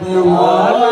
The water.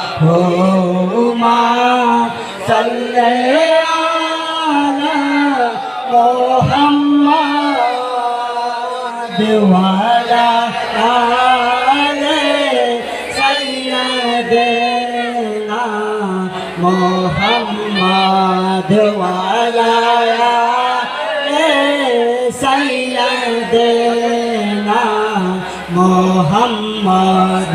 আল্লাহুম্মা সাল্লি আলা মুহাম্মাদ ওয়ালা আলি সাইয়্যিদিনা মুহাম্মাদ ওয়ালা আলি সাইয়্যিদিনা মুহাম্মাদ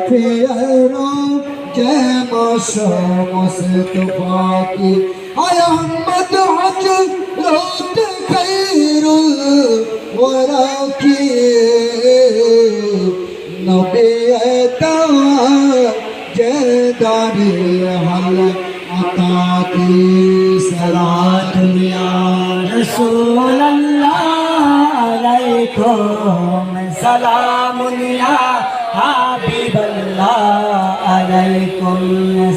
ফেরো কেম সমস্ত পাখি? আহমদ হজরত খৈরুল ওরাকি নবে তা জেদারে হাল আতা কি সালাত মিয়া রসুল আল্লাহ আলাইকুম সালাম মিয়া হা عليكم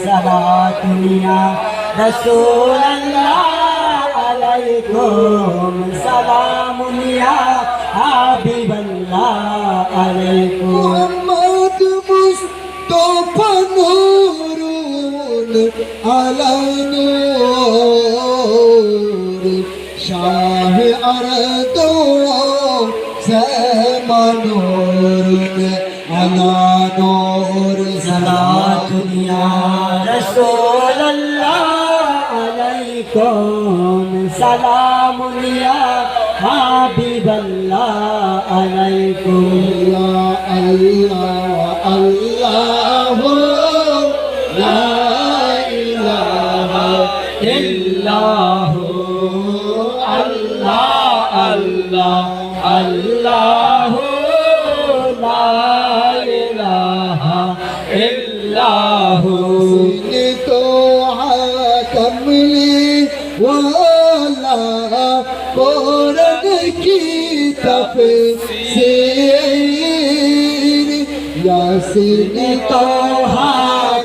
سلام يا حبيب الله عليكم صلاة يا رسول الله عليكم سلام يا حبيب الله عليكم محمد مصطفى نور على نور شاه أرض سما نور على نور صلاة दुनिया रसूल अल्लाह अलैकुम सलाम या हबीब अल्लाह अलैकुम अल्लाह إلا هو تو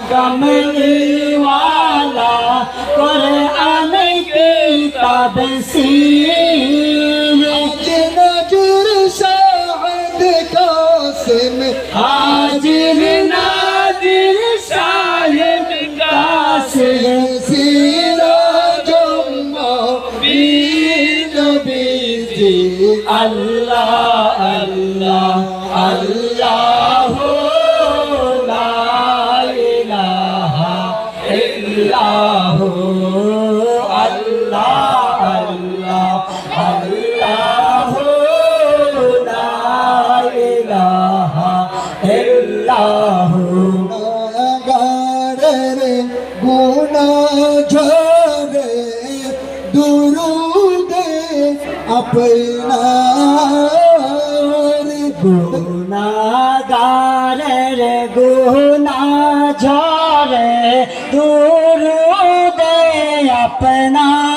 کملی والا قرآن کی تفسیر আল্লাহ আল্লাহ আল্লাহ লা ইলাহা ইল্লাহ গারে গুনা ঝরে দুরুদে আপনার গুনাগারের দুরুদে আপনার দয়া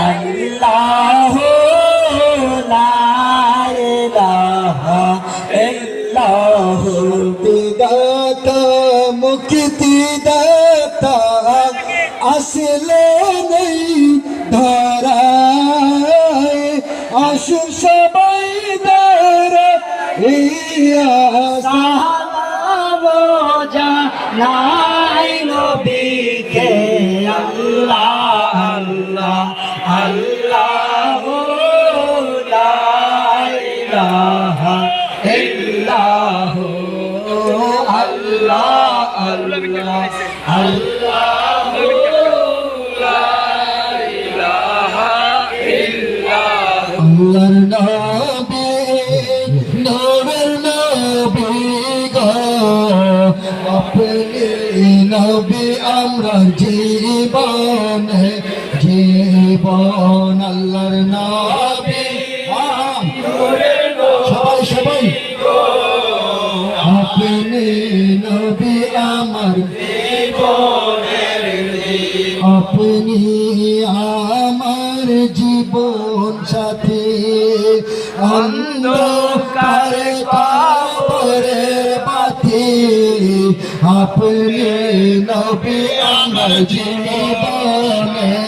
আল্লাহ বিদাতা মুক্তি দাতা আসলে নেই ধরায়। আসু সবাই ধরে ইয়া সালাম নবীকে আল্লাহ। জীবন জীবন আল্লাহর নবী। সবাই সবাই। আপনি নবী আমার। আপনি জীবন সাথী। অন্ধকার কাপড়ের বাতি আপনি নবী আমার জীবনের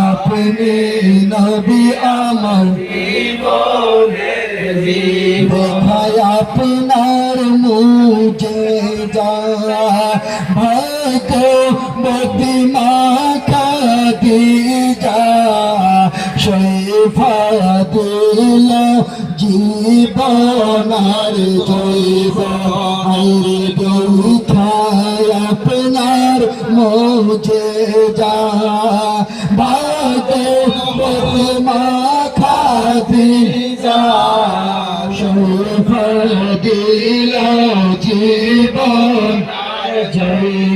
আপনি নবী আমার দেখায় আপনার মুঝে যা ভগবতী মাতা দি যা শৈফা দিল জীবনার জৈব আপনার মুঝে যা। বাতে মাতা দি যা। শৈফা দিল জীবন। জয়